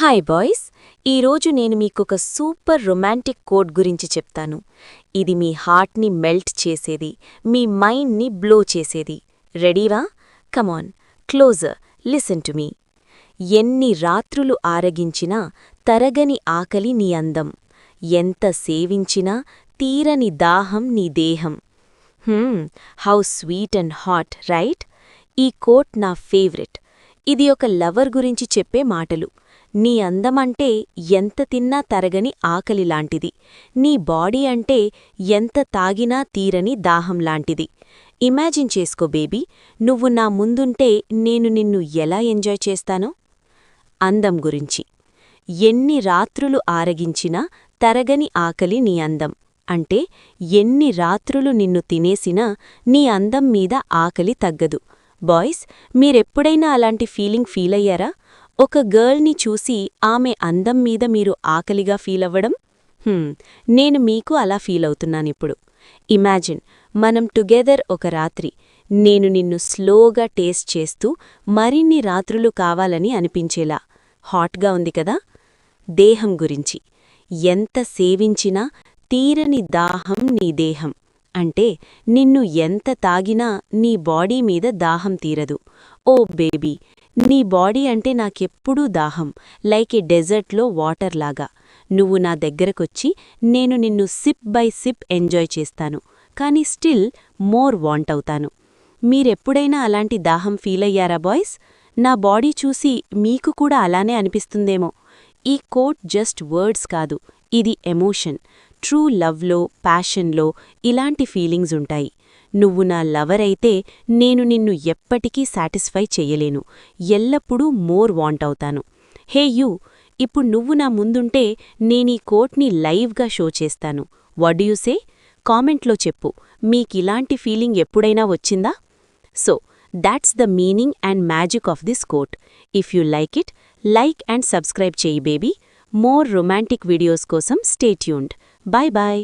Hi boys ఈరోజు నేను మీకొక సూపర్ రొమాంటిక్ కోట్ గురించి చెప్తాను. ఇది మీ హార్ట్ని మెల్ట్ చేసేది మీ మైండ్ని బ్లో చేసేది. రెడీవా come on closer listen to me ఎన్ని రాత్రులు ఆరగించినా తరగని ఆకలి నీ అందం. ఎంత సేవించినా తీరని దాహం నీ దేహం. How sweet and hot right ఈ కోట్ నా ఫేవరెట్. ఇది ఒక లవర్ గురించి చెప్పే మాటలు. నీ అందమంటే ఎంత తిన్నా తరగని ఆకలిలాంటిది నీ బాడీ అంటే ఎంత తాగినా తీరని దాహంలాంటిది ఇమాజిన్ చేసుకో బేబీ నువ్వు నా ముందుంటే నేను నిన్ను ఎలా ఎంజాయ్ చేస్తానో? అందం గురించి. ఎన్ని రాత్రులు ఆరగించినా తరగని ఆకలి నీ అందం. అంటే ఎన్ని రాత్రులు నిన్ను తినేసినా నీ అందం మీద ఆకలి తగ్గదు. బాయ్స్ మీరెప్పుడైనా అలాంటి ఫీలింగ్ ఫీలయ్యారా? ఒక గర్ల్ని చూసి ఆమె అందం మీద మీరు ఆకలిగా ఫీలవ్వడం అవ్వడం? నేను మీకు అలా ఫీలవుతున్నానిప్పుడు ఇమాజిన్ మనం టుగెదర్ ఒక రాత్రి నేను నిన్ను స్లోగా టేస్ట్ చేస్తూ మరిన్ని రాత్రులు కావాలని అనిపించేలా. హాట్గా ఉంది కదా? దేహం గురించి. ఎంత సేవించినా తీరని దాహం నీ దేహం. అంటే నిన్ను ఎంత తాగినా నీ బాడీ మీద దాహం తీరదు. ఓ బేబీ నీ బాడీ అంటే నాకెప్పుడూ దాహం లైక్ ఏ డెజర్ట్లో వాటర్ లాగా. నువ్వు నా దగ్గరకొచ్చి నేను నిన్ను సిప్ బై సిప్ ఎంజాయ్ చేస్తాను కానీ స్టిల్ మోర్ వాంట్ అవుతాను. మీరెప్పుడైనా అలాంటి దాహం ఫీలయ్యారా బాయ్స్? నా బాడీ చూసి మీకు కూడా అలానే అనిపిస్తుందేమో. ఈ కోట్ జస్ట్ వర్డ్స్ కాదు ఇది ఎమోషన్. ట్రూ లవ్లో ప్యాషన్లో ఇలాంటి ఫీలింగ్స్ ఉంటాయి. నువ్వు నా లవర్ అయితే నేను నిన్ను ఎప్పటికీ సాటిస్ఫై చెయ్యలేను ఎల్లప్పుడూ మోర్ వాంట్ అవుతాను. హే యూ ఇప్పుడు నువ్వు నా ముందుంటే నేనీ కోట్ని లైవ్గా షో చేస్తాను. What you say? కామెంట్లో చెప్పు. మీకిలాంటి ఫీలింగ్ ఎప్పుడైనా వచ్చిందా? So that's the meaning and magic of this quote if you like it like and subscribe చేయి బేబీ మోర్ రొమాంటిక్ వీడియోస్ కోసం స్టే ట్యూన్డ్ బాయ్ బాయ్